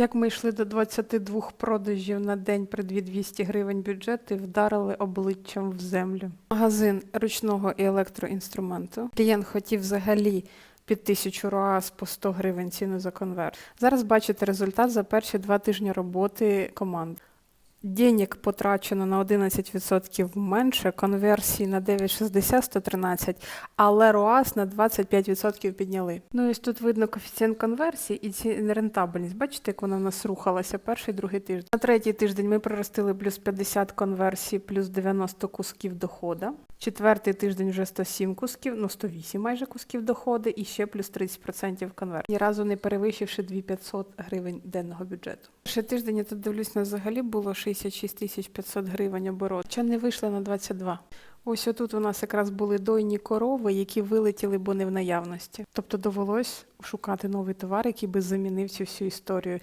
Як ми йшли до 22 продажів на день при 2200 гривень бюджету і вдарили обличчям в землю. Магазин ручного і електроінструменту. Клієнт хотів взагалі під 1000 РОАС по 100 гривень ціну за конверт. Зараз бачите результат за перші два тижні роботи команди. Денег потрачено на 11% менше, конверсії на 9,60 113, але РОАС на 25% підняли. Ну і тут видно коефіцієнт конверсії і ці рентабельність. Бачите, як вона в нас рухалася перший, другий тиждень. На третій тиждень ми приростили плюс 50 конверсій, плюс 90 кусків дохода. Четвертий тиждень вже 107 кусків, ну 108 майже кусків доходу і ще плюс 30% конверсії. Ні разу не перевищивши 2500 гривень денного бюджету. Перший тиждень я тут дивлюсь, на взагалі було 66 тисяч 500 гривень оборот. Чи не вийшли на 22? Ось отут у нас якраз були дойні корови, які вилетіли, бо не в наявності. Тобто довелось шукати новий товар, який би замінив цю всю історію.